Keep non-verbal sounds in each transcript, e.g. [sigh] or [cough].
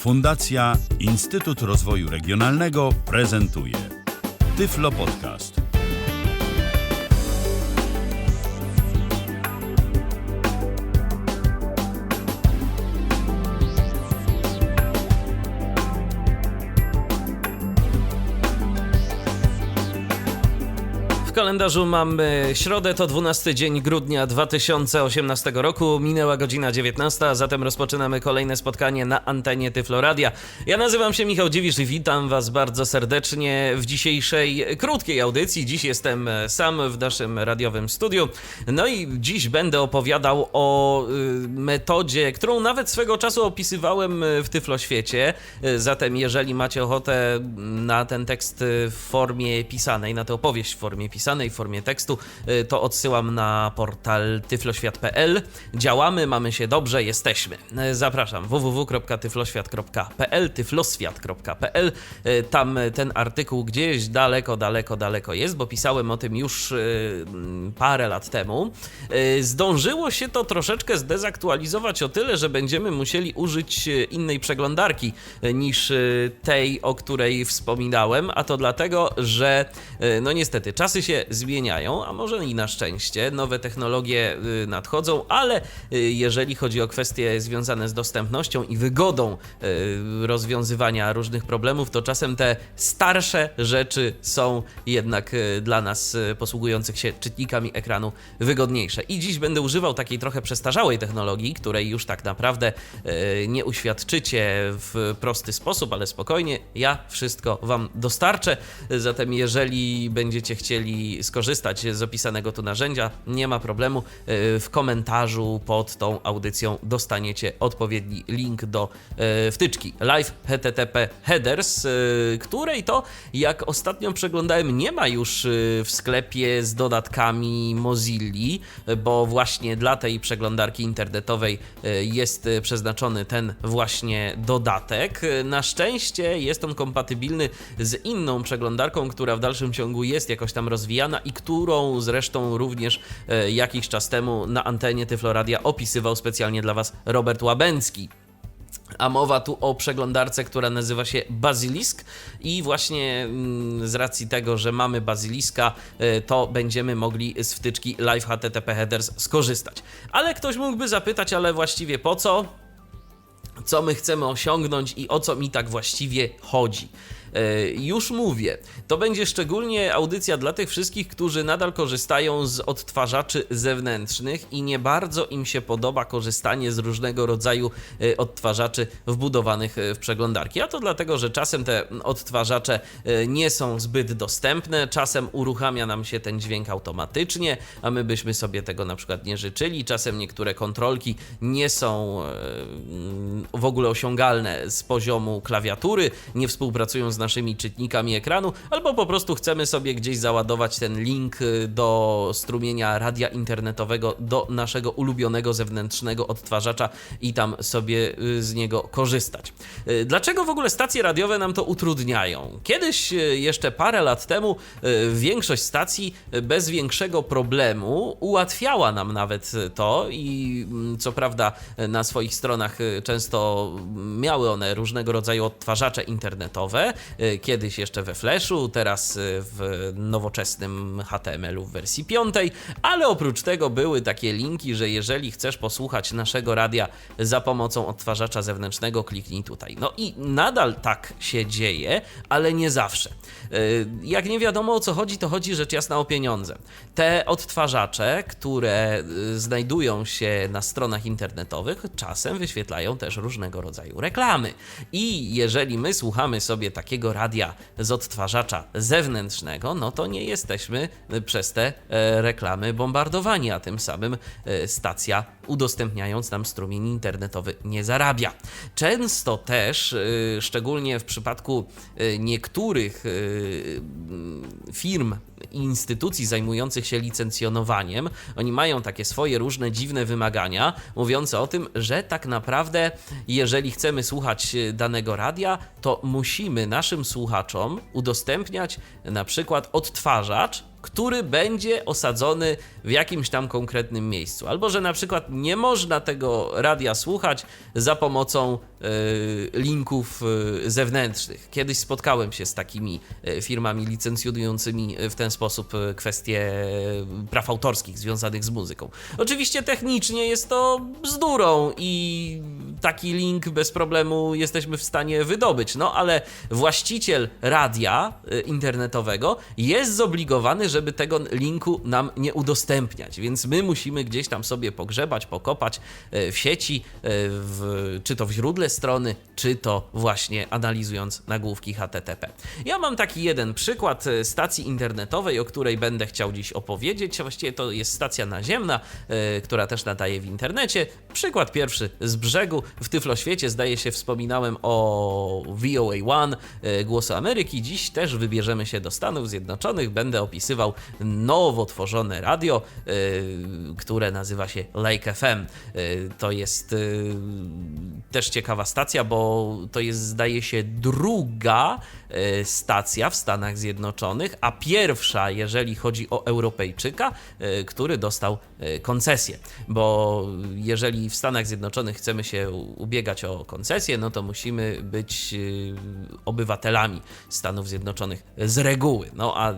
Fundacja Instytut Rozwoju Regionalnego prezentuje Tyflo Podcast. Kalendarzu mamy środę, to 12 dzień grudnia 2018 roku. Minęła godzina 19, a zatem rozpoczynamy kolejne spotkanie na antenie Tyfloradia. Ja nazywam się Michał Dziwisz i witam Was bardzo serdecznie w dzisiejszej krótkiej audycji. Dziś jestem sam w naszym radiowym studiu. No i dziś będę opowiadał o y, metodzie, którą nawet swego czasu opisywałem w Tyfloświecie. Y, Zatem jeżeli macie ochotę na ten tekst w formie pisanej, na tę opowieść w formie pisanej, w formie tekstu, y, to odsyłam na portal tyfloświat.pl. Działamy, mamy się dobrze, jesteśmy. Y, Zapraszam www.tyfloświat.pl, tyfloswiat.pl. Y, Tam ten artykuł gdzieś daleko, daleko, daleko jest, bo pisałem o tym już mm, parę lat temu. Zdążyło się to troszeczkę zdezaktualizować o tyle, że będziemy musieli użyć innej przeglądarki niż tej, o której wspominałem, a to dlatego, że no niestety czasy się zmieniają, a może i na szczęście, nowe technologie y, nadchodzą, ale y, jeżeli chodzi o kwestie związane z dostępnością i wygodą y, rozwiązywania różnych problemów, to czasem te starsze rzeczy są jednak dla nas posługujących się czytnikami ekranu wygodniejsze. I dziś będę używał takiej trochę przestarzałej technologii, której już tak naprawdę nie uświadczycie w prosty sposób, ale spokojnie, ja wszystko Wam dostarczę. Zatem jeżeli będziecie chcieli skorzystać z opisanego tu narzędzia, nie ma problemu. Y, W komentarzu pod tą audycją dostaniecie odpowiedni link do y, wtyczki live http headers, y, której to, jak ostatnio przeglądałem, nie ma już w sklepie z dodatkami Mozilli, bo właśnie dla tej przeglądarki internetowej jest przeznaczony ten właśnie dodatek. Na szczęście jest on kompatybilny z inną przeglądarką, która w dalszym ciągu jest jakoś tam rozwijana i którą zresztą również e, jakiś czas temu na antenie Tyfloradia opisywał specjalnie dla Was Robert Łabęcki. A mowa tu o przeglądarce, która nazywa się Basilisk i właśnie mm, z racji tego, że mamy Basiliska, e, to będziemy mogli z wtyczki Live HTTP Headers skorzystać. Ale ktoś mógłby zapytać, ale właściwie po co? co my chcemy osiągnąć i o co mi tak właściwie chodzi. E, Już mówię, to będzie szczególnie audycja dla tych wszystkich, którzy nadal korzystają z odtwarzaczy zewnętrznych i nie bardzo im się podoba korzystanie z różnego rodzaju e, odtwarzaczy wbudowanych e, w przeglądarki. A to dlatego, że czasem te odtwarzacze nie są zbyt dostępne, czasem uruchamia nam się ten dźwięk automatycznie, a my byśmy sobie tego na przykład nie życzyli. Czasem niektóre kontrolki nie są w ogóle osiągalne z poziomu klawiatury, nie współpracują z naszymi czytnikami ekranu, albo po prostu chcemy sobie gdzieś załadować ten link y, do strumienia radia internetowego do naszego ulubionego zewnętrznego odtwarzacza i tam sobie y, z niego korzystać. Y, Dlaczego w ogóle stacje radiowe nam to utrudniają? Kiedyś, jeszcze parę lat temu, większość stacji bez większego problemu ułatwiała nam nawet to i mm, co prawda na swoich stronach często miały one różnego rodzaju odtwarzacze internetowe, kiedyś jeszcze we Flashu, teraz y, w nowoczesnym HTML-u w wersji 5, ale oprócz tego były takie linki, że jeżeli chcesz posłuchać naszego radia za pomocą odtwarzacza zewnętrznego, kliknij tutaj. No i nadal tak się dzieje, ale nie zawsze. Y, Jak nie wiadomo o co chodzi, to chodzi rzecz jasna o pieniądze. Te odtwarzacze, które znajdują się na stronach internetowych, czasem wyświetlają też różnego rodzaju reklamy. I jeżeli my słuchamy sobie takiego radia z odtwarzacza zewnętrznego, no to nie jesteśmy przez te e, reklamy bombardowani, a tym samym e, stacja udostępniając nam strumień internetowy nie zarabia. Często też, y, szczególnie w przypadku niektórych firm instytucji zajmujących się licencjonowaniem, oni mają takie swoje różne dziwne wymagania, mówiące o tym, że tak naprawdę, jeżeli chcemy słuchać y, danego radia, to musimy naszym słuchaczom udostępniać na przykład odtwarzacz, który będzie osadzony w jakimś tam konkretnym miejscu. Albo że na przykład nie można tego radia słuchać za pomocą y, linków y, zewnętrznych. Kiedyś spotkałem się z takimi y, firmami licencjonującymi w ten sposób kwestie praw autorskich związanych z muzyką. Oczywiście technicznie jest to bzdurą i taki link bez problemu jesteśmy w stanie wydobyć, no ale właściciel radia y, internetowego jest zobligowany, żeby tego linku nam nie udostępniać, więc my musimy gdzieś tam sobie pogrzebać, pokopać y, w sieci, y, w, czy to w źródle strony, czy to właśnie analizując nagłówki HTTP. Ja mam taki jeden przykład stacji internetowej, o której będę chciał dziś opowiedzieć. Właściwie to jest stacja naziemna, która też nadaje w internecie. Przykład pierwszy z brzegu. W Tyfloświecie zdaje się wspominałem o VOA One, y, Głosu Ameryki. Dziś też wybierzemy się do Stanów Zjednoczonych. Będę opisywał nowo tworzone radio, y, które nazywa się Lake FM. Y, To jest też ciekawa stacja, bo to jest zdaje się druga stacja w Stanach Zjednoczonych, a pierwsza, jeżeli chodzi o Europejczyka, y, który dostał y, koncesję. Bo jeżeli w Stanach Zjednoczonych chcemy się ubiegać o koncesję, no to musimy być y, obywatelami Stanów Zjednoczonych z reguły. No a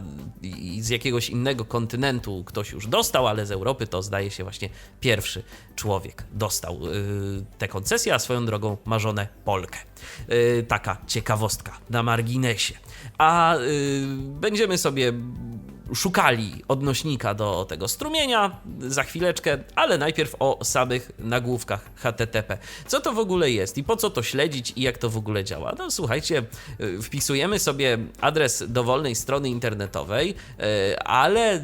z jakiegoś innego kontynentu ktoś już dostał, ale z Europy to zdaje się właśnie pierwszy człowiek dostał y, tę koncesję, a swoją drogą ma żonę Polkę. Y, taka ciekawostka na marginesie. A y, będziemy sobie szukali odnośnika do tego strumienia za chwileczkę, ale najpierw o samych nagłówkach HTTP. Co to w ogóle jest i po co to śledzić i jak to w ogóle działa? No słuchajcie, y, wpisujemy sobie adres dowolnej strony internetowej, y, ale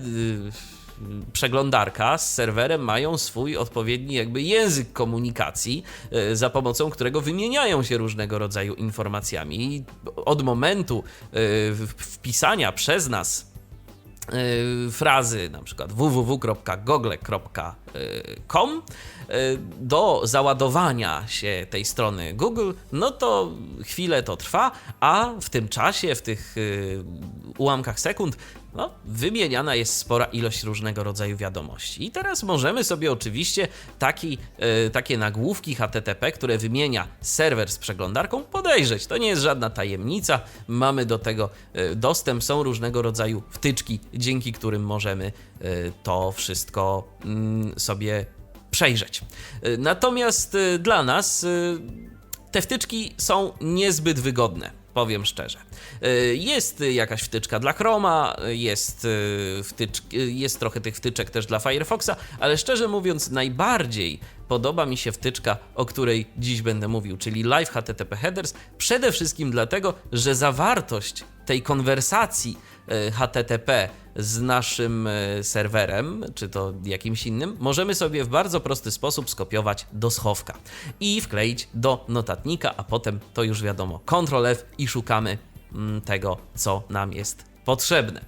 przeglądarka z serwerem mają swój odpowiedni jakby język komunikacji, y, za pomocą którego wymieniają się różnego rodzaju informacjami. I od momentu w- wpisania przez nas y, frazy na przykład www.google.com do załadowania się tej strony Google, no to chwilę to trwa, a w tym czasie, w tych ułamkach sekund, no, wymieniana jest spora ilość różnego rodzaju wiadomości. I teraz możemy sobie oczywiście taki, y, takie nagłówki HTTP, które wymienia serwer z przeglądarką, podejrzeć. To nie jest żadna tajemnica. Mamy do tego y, dostęp, są różnego rodzaju wtyczki, dzięki którym możemy y, to wszystko mm, sobie przejrzeć. Y, Natomiast y, dla nas y, te wtyczki są niezbyt wygodne, powiem szczerze. Y, Jest jakaś wtyczka dla Chroma, jest, y, wtyczk, y, jest trochę tych wtyczek też dla Firefoxa, ale szczerze mówiąc, najbardziej podoba mi się wtyczka, o której dziś będę mówił, czyli Live HTTP Headers. Przede wszystkim dlatego, że zawartość tej konwersacji HTTP z naszym y, serwerem, czy to jakimś innym, możemy sobie w bardzo prosty sposób skopiować do schowka i wkleić do notatnika, a potem to już wiadomo, Ctrl F i szukamy mm, tego, co nam jest potrzebne.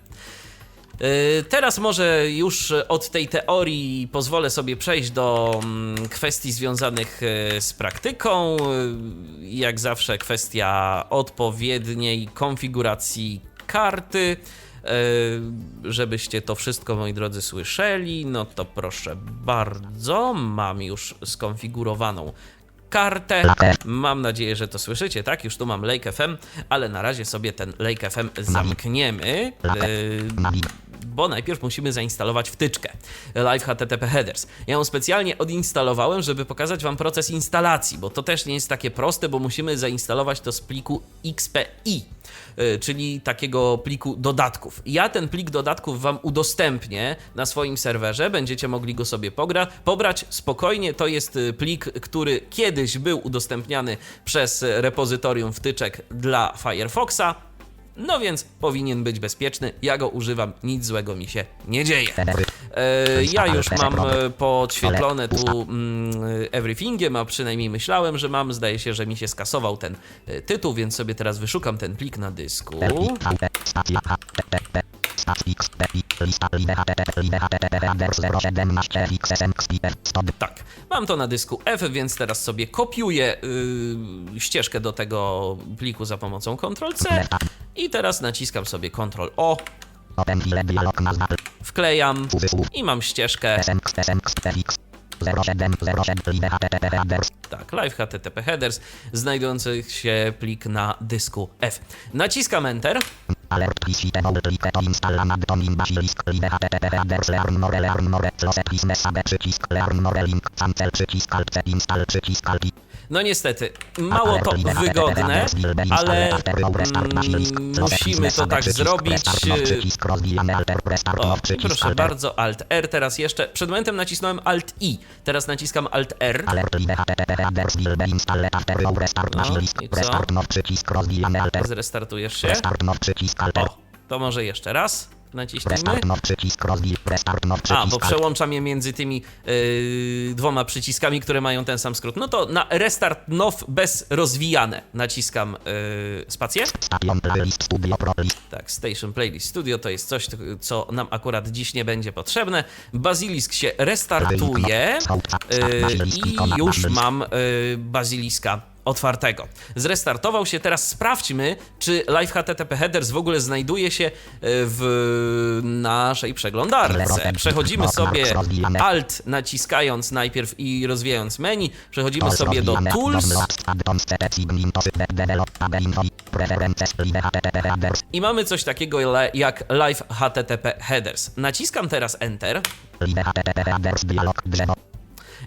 Yy, Teraz może już od tej teorii pozwolę sobie przejść do mm, kwestii związanych yy, z praktyką. Jak zawsze kwestia odpowiedniej konfiguracji karty. Yy, Żebyście to wszystko, moi drodzy, słyszeli, no to proszę bardzo, mam już skonfigurowaną kartę. Mam nadzieję, że to słyszycie, tak? Już tu mam Lake FM, ale na razie sobie ten Lake FM zamkniemy. Yy, bo najpierw musimy zainstalować wtyczkę Live HTTP Headers. Ja ją specjalnie odinstalowałem, żeby pokazać Wam proces instalacji, bo to też nie jest takie proste, bo musimy zainstalować to z pliku XPI, y, czyli takiego pliku dodatków. Ja ten plik dodatków Wam udostępnię na swoim serwerze, będziecie mogli go sobie pogra- pobrać spokojnie. To jest y, plik, który kiedyś był udostępniany przez repozytorium wtyczek dla Firefoxa. No więc powinien być bezpieczny. Ja go używam, nic złego mi się nie dzieje. E, ja już mam e, podświetlone tu mm, everythingiem, a przynajmniej myślałem, że mam. Zdaje się, że mi się skasował ten e, tytuł, więc sobie teraz wyszukam ten plik na dysku. Tak, mam to na dysku F, więc teraz sobie kopiuję yy, ścieżkę do tego pliku za pomocą Ctrl-C i teraz naciskam sobie Ctrl-O, wklejam i mam ścieżkę, tak, live HTTP headers, znajdujący się plik na dysku F. Naciskam Enter, Alert PC table click to installa Madton in basilisk live http headers learn more learn more close please message przycisk learn more link cancel przycisk alt install przycisk alt. No niestety, mało to wygodne, ale mm, musimy to tak zrobić. O, proszę bardzo, Alt R teraz jeszcze. Przed momentem nacisnąłem Alt I, teraz naciskam Alt R. No, i co? Zrestartujesz się. O, to może jeszcze raz. Naciśnijmy. A, bo przełączam je między tymi yy, dwoma przyciskami, które mają ten sam skrót. No to na Restart Now bez rozwijane naciskam yy, spację. Tak, Station Playlist Studio to jest coś, co nam akurat dziś nie będzie potrzebne. Bazilisk się restartuje yy, i już mam yy, Baziliska otwartego. Zrestartował się, teraz sprawdźmy, czy Live HTTP Headers w ogóle znajduje się yy, w naszej przeglądarce. Przechodzimy sobie Alt naciskając najpierw i rozwijając menu, przechodzimy sobie do Tools. I mamy coś takiego jak Live HTTP Headers. Naciskam teraz Enter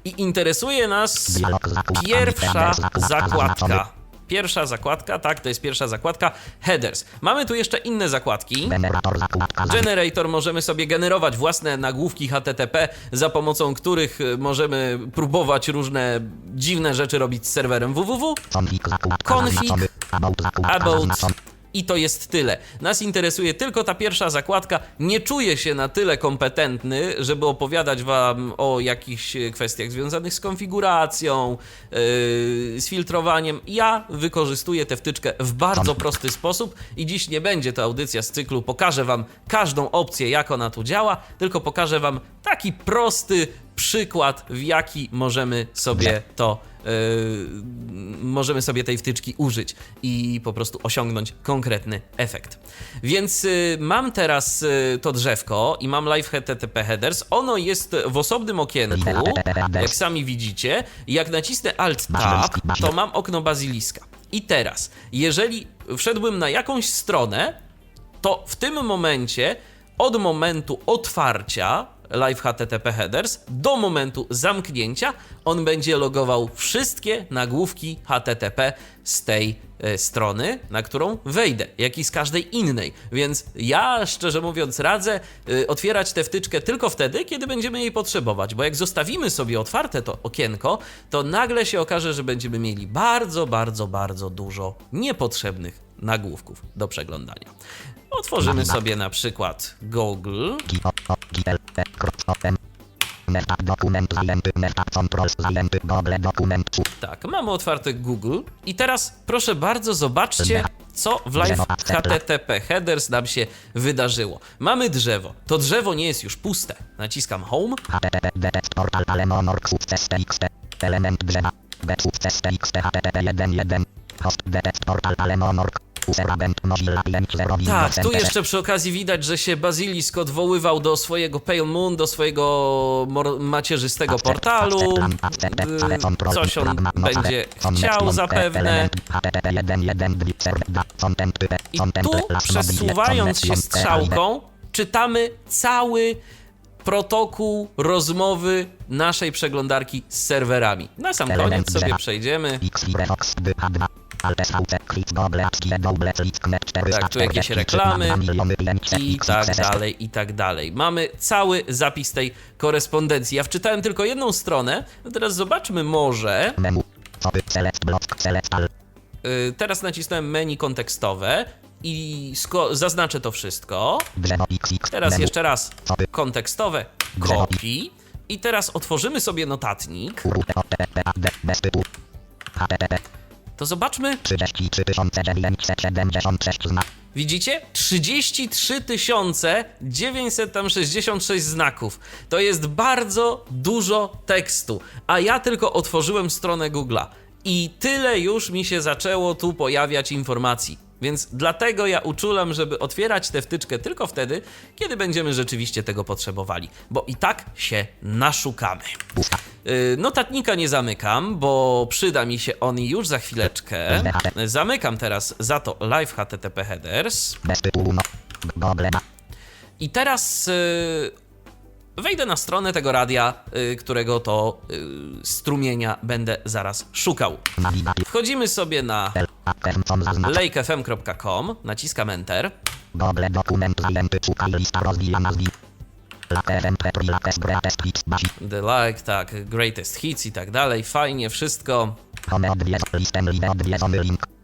i interesuje nas pierwsza zakładka. Pierwsza zakładka, tak, to jest pierwsza zakładka Headers. Mamy tu jeszcze inne zakładki. Generator możemy sobie generować własne nagłówki HTTP, za pomocą których y, możemy próbować różne dziwne rzeczy robić z serwerem www. Config, About i to jest tyle. Nas interesuje tylko ta pierwsza zakładka. Nie czuję się na tyle kompetentny, żeby opowiadać Wam o jakichś e, kwestiach związanych z konfiguracją, yy, z filtrowaniem. Ja wykorzystuję tę wtyczkę w bardzo prosty sposób i dziś nie będzie to audycja z cyklu Pokażę Wam każdą opcję, jak ona tu działa, tylko pokażę Wam taki prosty przykład, w jaki możemy sobie to możemy sobie tej wtyczki użyć i po prostu osiągnąć konkretny efekt. Więc yy, mam teraz yy, to drzewko i mam live HTTP headers. Ono jest w osobnym okienku, jak sami widzicie. Jak nacisnę Alt Tab, to mam okno baziliska. I teraz, jeżeli wszedłbym na jakąś stronę, to w tym momencie, od momentu otwarcia live HTTP headers do momentu zamknięcia, on będzie logował wszystkie nagłówki HTTP z tej e, strony, na którą wejdę, jak i z każdej innej. Więc ja, szczerze mówiąc, radzę e, otwierać tę wtyczkę tylko wtedy, kiedy będziemy jej potrzebować, bo jak zostawimy sobie otwarte to okienko, to nagle się okaże, że będziemy mieli bardzo, bardzo, bardzo dużo niepotrzebnych nagłówków do przeglądania. Otworzymy sobie na przykład Google. Tak, mamy otwarty Google i teraz proszę bardzo zobaczcie, co w live HTTP headers nam się wydarzyło. Mamy drzewo. To drzewo nie jest już puste. Naciskam Home. txt element drzewa get sukces txt http 1.1 host detect portal alemonor userabent mozilla 5.0 Tak, tu jeszcze przy okazji widać, że się Bazilisk odwoływał do swojego Pale Moon, do swojego macierzystego portalu. Y, Coś on będzie chciał zapewne. I tu przesuwając się strzałką czytamy cały protokół rozmowy naszej przeglądarki z serwerami. Na sam koniec sobie przejdziemy. Tak, tu jakieś reklamy i tak dalej, i tak dalej. Mamy cały zapis tej korespondencji. Ja wczytałem tylko jedną stronę, no teraz zobaczmy może. Y, Teraz nacisnąłem menu kontekstowe i zaznaczę to wszystko. Teraz jeszcze raz kontekstowe, copy. I teraz otworzymy sobie notatnik. To zobaczmy, 33 976 znak. Widzicie? 33 966 znaków. To jest bardzo dużo tekstu, a ja tylko otworzyłem stronę Google'a i tyle już mi się zaczęło tu pojawiać informacji. Więc dlatego ja uczulam, żeby otwierać tę wtyczkę tylko wtedy, kiedy będziemy rzeczywiście tego potrzebowali, bo i tak się naszukamy. Yy, Notatnika nie zamykam, bo przyda mi się on już za chwileczkę. Zamykam teraz za to live HTTP headers. No. I teraz y, wejdę na stronę tego radia, y, którego to y, strumienia będę zaraz szukał. Wchodzimy sobie na Lakefm.com, naciskam Enter. Google dokument zajęty. Szukaj lista rozwija nazwi. Lakerem Petri Lakes Greatest Hits Basi. The like, tak, greatest hits i tak dalej. Fajnie, wszystko.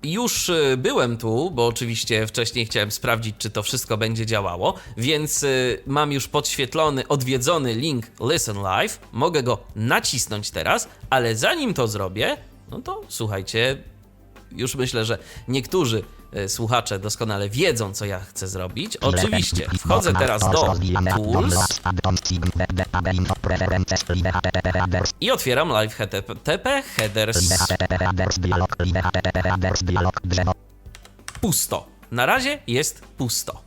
Już y, byłem tu, bo oczywiście wcześniej chciałem sprawdzić, czy to wszystko będzie działało, więc y, mam już podświetlony, odwiedzony link Listen Live. Mogę go nacisnąć teraz, ale zanim to zrobię, no to słuchajcie, już myślę, że niektórzy y, słuchacze doskonale wiedzą, co ja chcę zrobić. Oczywiście, wchodzę teraz do Tools i otwieram Live HTTP Headers. Pusto. Na razie jest pusto.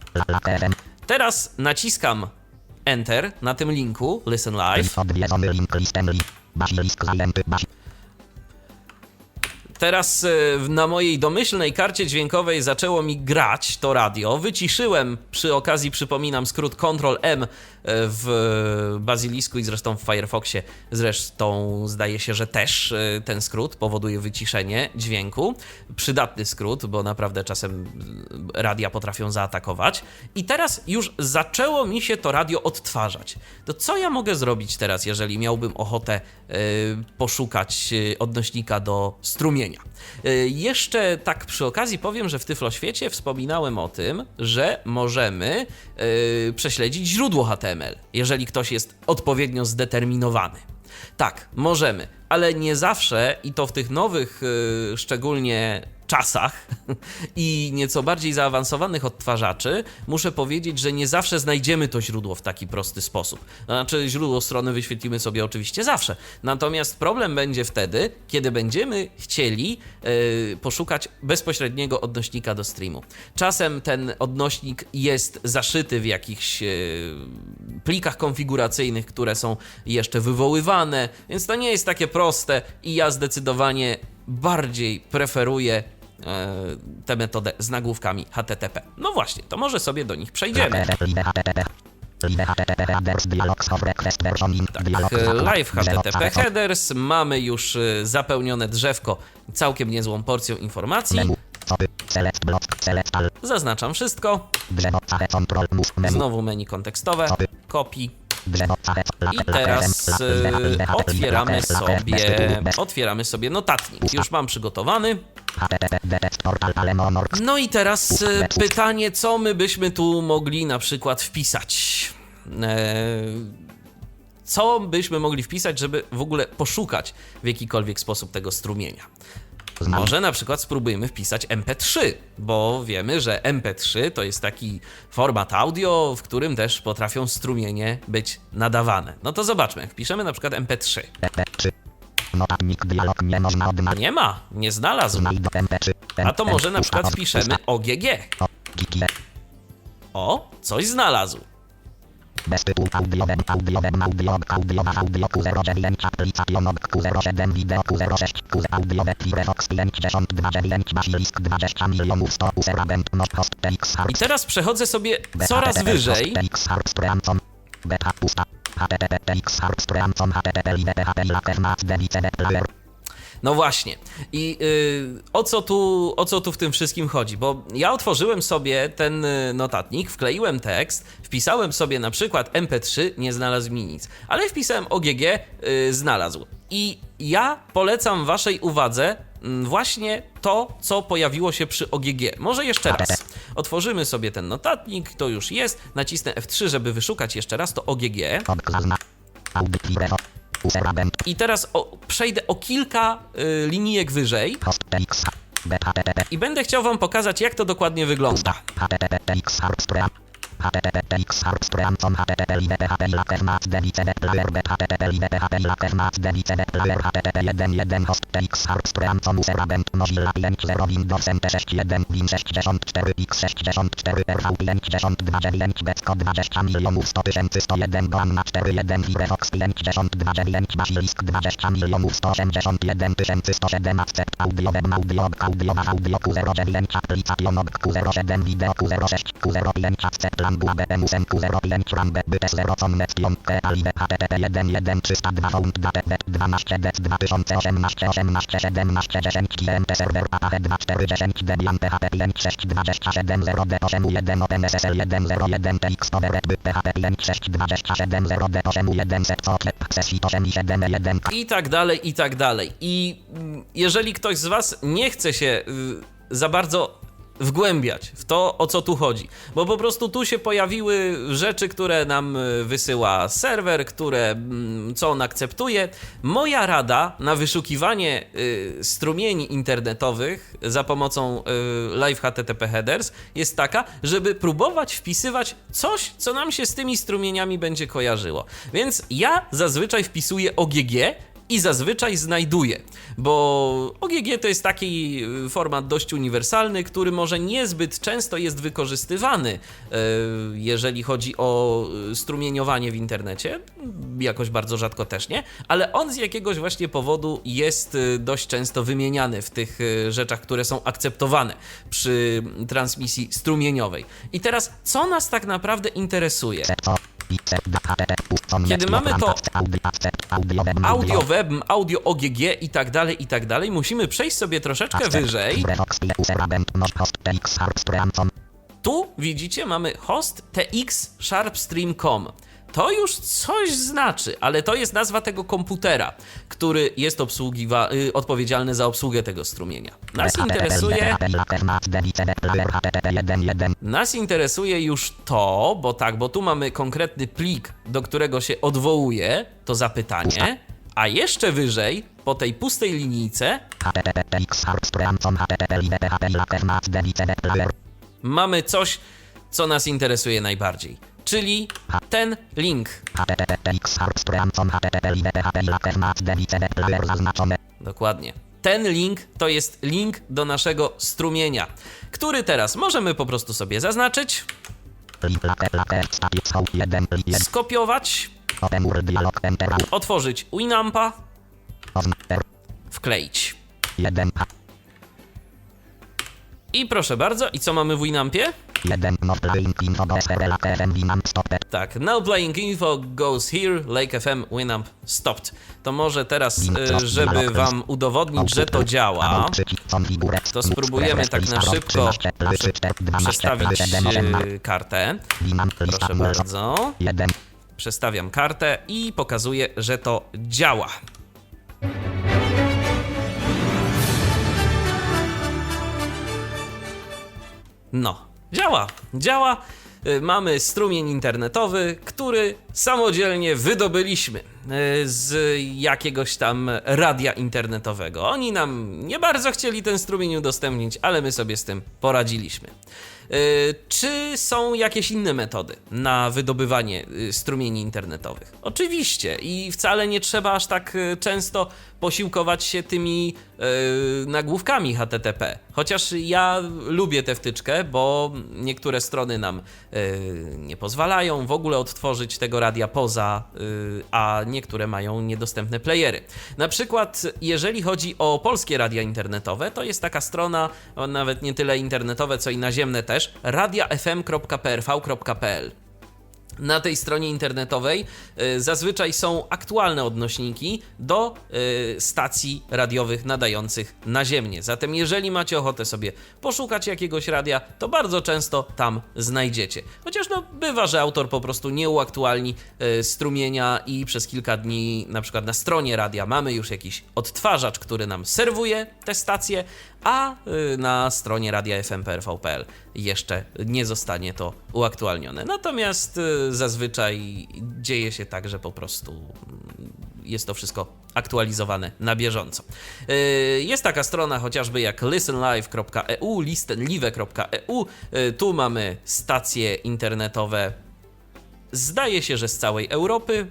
Teraz naciskam Enter na tym linku Listen Live. Teraz e, na mojej domyślnej karcie dźwiękowej zaczęło mi grać to radio. Wyciszyłem przy okazji, przypominam, skrót Ctrl M e, w Bazilisku i zresztą w Firefoxie. Zresztą zdaje się, że też e, ten skrót powoduje wyciszenie dźwięku. Przydatny skrót, bo naprawdę czasem radia potrafią zaatakować. I teraz już zaczęło mi się to radio odtwarzać. To co ja mogę zrobić teraz, jeżeli miałbym ochotę poszukać odnośnika do strumienia? E, Jeszcze tak przy okazji powiem, że w Tyfloświecie wspominałem o tym, że możemy e, prześledzić źródło HTML, jeżeli ktoś jest odpowiednio zdeterminowany. Tak, możemy, ale nie zawsze i to w tych nowych, e, szczególnie czasach [laughs] i nieco bardziej zaawansowanych odtwarzaczy, muszę powiedzieć, że nie zawsze znajdziemy to źródło w taki prosty sposób. Znaczy, źródło strony wyświetlimy sobie oczywiście zawsze. Natomiast problem będzie wtedy, kiedy będziemy chcieli e, poszukać bezpośredniego odnośnika do streamu. Czasem ten odnośnik jest zaszyty w jakichś e, plikach konfiguracyjnych, które są jeszcze wywoływane, więc to nie jest takie proste i ja zdecydowanie bardziej preferuję tę metodę z nagłówkami HTTP. No właśnie, to może sobie do nich przejdziemy. Tak, e, live HTTP headers, mamy już e, zapełnione drzewko całkiem niezłą porcją informacji. Copy. Zaznaczam wszystko. Znowu menu kontekstowe. Kopii. I teraz e, otwieramy sobie, otwieramy sobie notatnik. Już mam przygotowany. No i teraz e, pytanie, co my byśmy tu mogli na przykład wpisać? E, Co byśmy mogli wpisać, żeby w ogóle poszukać w jakikolwiek sposób tego strumienia? Może na przykład spróbujemy wpisać MP3, bo wiemy, że MP3 to jest taki format audio, w którym też potrafią strumienie być nadawane. No to zobaczmy, wpiszemy na przykład MP3. MP3. Notatnik dialog nie można odnaleźć. Nie ma, nie znalazł. Znajdź do MP3. A to może na przykład pusta. OGG. O, coś znalazł. Bez tytułu audiowem, audiowem, audiowem, audiowa, audio, Q09, aplikacjonog, Q07, wideo, Q06, Q audiowe, Firefox 5.9, basilisk 20 milionów 100, userabent, not host, TX, I teraz przechodzę sobie coraz wyżej. TX, hard, streamcom, beta, pusta, http, TX, hard, streamcom, http, live, http, laker, mat, debice, player, No właśnie. I y, o, co tu, o co tu w tym wszystkim chodzi? Bo ja otworzyłem sobie ten y, notatnik, wkleiłem tekst, wpisałem sobie na przykład MP3, nie znalazł mi nic, ale wpisałem OGG, y, znalazł. I ja polecam Waszej uwadze mm, właśnie to, co pojawiło się przy OGG. Może jeszcze raz. Otworzymy sobie ten notatnik, to już jest. Nacisnę F3, żeby wyszukać jeszcze raz to OGG. I teraz o, przejdę o kilka y, linijek wyżej. I będę chciał wam pokazać, jak to dokładnie wygląda. Http harpstream http harpstream http live php laker mat dbcd player b http live php laker mat dbcd player http 11 host tx harpstream com usera band mozilla 5.0 windows mt 61 win 64 x 64 rv 52 9 becko 20 milionów 100 tysięcy 101 boan na 41 firefox 52 9 basilisk 20 milionów 181 tysięcy 107 accept audio web audio audio audio q09 aplikacjon q07 wideo q06 q05 accept lambu abm usen q05 ram bytes 0 connet 5 alive http 11 302 found date web 12 dec 2018 18 17 10 gmt serwer apache 2410 debian php 5 6 27 0 d 8 1 opnssl 1 0 1 tx by php 5 6 27 0 d 8 1 set oclep sesji 8 i 7 1 I tak dalej, i tak dalej. I mm, jeżeli ktoś z Was nie chce się y, za bardzo wgłębiać w to, o co tu chodzi, bo po prostu tu się pojawiły rzeczy, które nam y, wysyła serwer, które mm, co on akceptuje. Moja rada na wyszukiwanie y, strumieni internetowych za pomocą y, live HTTP headers jest taka, żeby próbować wpisywać coś, co nam się z tymi strumieniami będzie kojarzyło. Więc ja zazwyczaj wpisuję OGG, i zazwyczaj znajduję, bo OGG to jest taki y, format dość uniwersalny, który może niezbyt często jest wykorzystywany, y, jeżeli chodzi o y, strumieniowanie w internecie, jakoś bardzo rzadko też nie, ale on z jakiegoś właśnie powodu jest dość często wymieniany w tych rzeczach, które są akceptowane przy transmisji strumieniowej. I teraz, co nas tak naprawdę interesuje? Kiedy mamy to audio web, audio OGG i tak dalej, i tak dalej, musimy przejść sobie troszeczkę wyżej. Tu widzicie, mamy host tx sharpstream.com. To już coś znaczy, ale to jest nazwa tego komputera, który jest obsługiwa- y, odpowiedzialny za obsługę tego strumienia. Nas interesuje nas interesuje już to, bo tak, bo tu mamy konkretny plik, do którego się odwołuje to zapytanie, a jeszcze wyżej, po tej pustej linijce, mamy coś, co nas interesuje najbardziej, czyli ten link. Dokładnie. Ten link to jest link do naszego strumienia, który teraz możemy po prostu sobie zaznaczyć, skopiować, otworzyć Winampa, wkleić. I proszę bardzo, i co mamy w Winampie? Tak, now playing info goes here, Lake FM, Winamp stopped. To może teraz, y, żeby wam udowodnić, że to działa, to spróbujemy tak na szybko przestawić y, kartę. Proszę bardzo. Przestawiam kartę i pokazuję, że to działa. No, działa, działa. Y, Mamy strumień internetowy, który samodzielnie wydobyliśmy z jakiegoś tam radia internetowego. Oni nam nie bardzo chcieli ten strumień udostępnić, ale my sobie z tym poradziliśmy. Y, Czy są jakieś inne metody na wydobywanie y, strumieni internetowych? Oczywiście i wcale nie trzeba aż tak często posiłkować się tymi nagłówkami HTTP. Chociaż ja lubię tę wtyczkę, bo niektóre strony nam nie pozwalają w ogóle odtworzyć tego radia poza, y, a niektóre mają niedostępne playery. Na przykład, jeżeli chodzi o polskie radia internetowe, to jest taka strona, nawet nie tyle internetowe, co i naziemne też, radiafm.prv.pl. Na tej stronie internetowej y, zazwyczaj są aktualne odnośniki do y, stacji radiowych nadających naziemnie. Zatem, jeżeli macie ochotę sobie poszukać jakiegoś radia, to bardzo często tam znajdziecie. Chociaż no, bywa, że autor po prostu nie uaktualni y, strumienia i przez kilka dni, na przykład na stronie radia, mamy już jakiś odtwarzacz, który nam serwuje te stacje, a na stronie radia fmprv.pl jeszcze nie zostanie to uaktualnione. Natomiast zazwyczaj dzieje się tak, że po prostu jest to wszystko aktualizowane na bieżąco. Yy, Jest taka strona chociażby jak listenlive.eu, listenlive.eu. Yy, Tu mamy stacje internetowe zdaje się, że z całej Europy.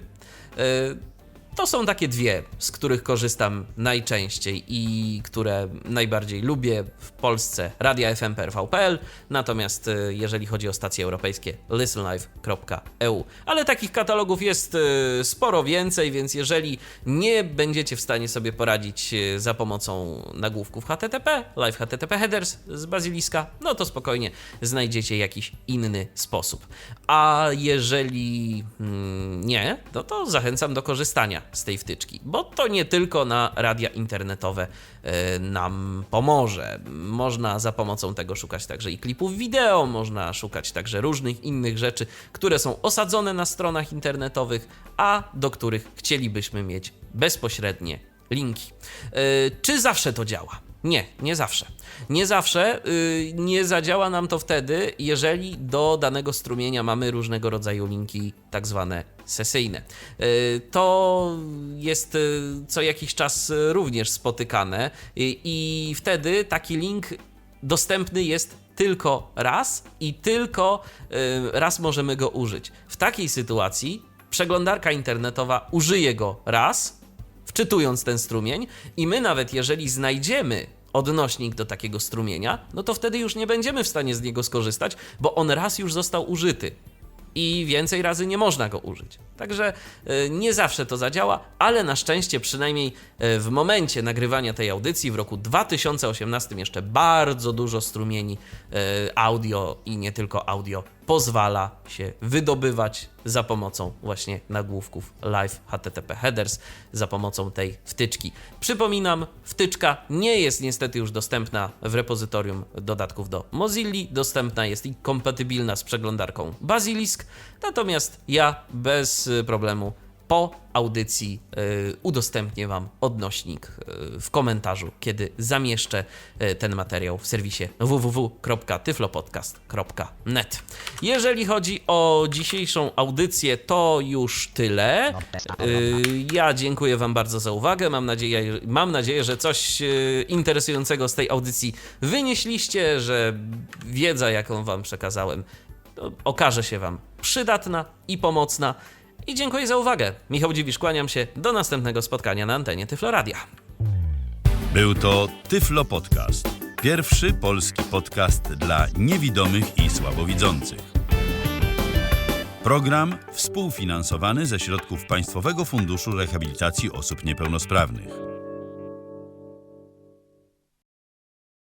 To są takie dwie, z których korzystam najczęściej i które najbardziej lubię w Polsce. Radia FM PRV.pl, natomiast y, jeżeli chodzi o stacje europejskie, listenlive.eu. Ale takich katalogów jest y, sporo więcej, więc jeżeli nie będziecie w stanie sobie poradzić y, za pomocą nagłówków HTTP, live HTTP headers z Baziliska, no to spokojnie znajdziecie jakiś inny sposób. A jeżeli mm, nie, no to zachęcam do korzystania z tej wtyczki, bo to nie tylko na radia internetowe e, nam pomoże. Można za pomocą tego szukać także i klipów wideo, można szukać także różnych innych rzeczy, które są osadzone na stronach internetowych, a do których chcielibyśmy mieć bezpośrednie linki. E, Czy zawsze to działa? Nie, nie zawsze. Nie zawsze yy, nie zadziała nam to wtedy, jeżeli do danego strumienia mamy różnego rodzaju linki, tak zwane sesyjne. Yy, to jest yy, co jakiś czas y, również spotykane, i- i wtedy taki link dostępny jest tylko raz i tylko y, raz możemy go użyć. W takiej sytuacji przeglądarka internetowa użyje go raz, wczytując ten strumień, i my nawet jeżeli znajdziemy odnośnik do takiego strumienia, no to wtedy już nie będziemy w stanie z niego skorzystać, bo on raz już został użyty i więcej razy nie można go użyć. Także y, nie zawsze to zadziała, ale na szczęście przynajmniej y, w momencie nagrywania tej audycji w roku 2018 jeszcze bardzo dużo strumieni y, audio i nie tylko audio pozwala się wydobywać za pomocą właśnie nagłówków live HTTP headers, za pomocą tej wtyczki. Przypominam, wtyczka nie jest niestety już dostępna w repozytorium dodatków do Mozilla, dostępna jest i kompatybilna z przeglądarką Basilisk, natomiast ja bez y, problemu po audycji y, udostępnię Wam odnośnik y, w komentarzu, kiedy zamieszczę y, ten materiał w serwisie www.tyflopodcast.net. Jeżeli chodzi o dzisiejszą audycję, to już tyle. Ja dziękuję Wam bardzo za uwagę. Mam nadzieję, mam nadzieję, że coś interesującego z tej audycji wynieśliście, że wiedza, jaką Wam przekazałem, no, okaże się Wam przydatna i pomocna. I dziękuję za uwagę. Michał Dziwisz, kłaniam się. Do następnego spotkania na antenie Tyfloradia. Był to Tyflo Podcast. Pierwszy polski podcast dla niewidomych i słabowidzących. Program współfinansowany ze środków Państwowego Funduszu Rehabilitacji Osób Niepełnosprawnych.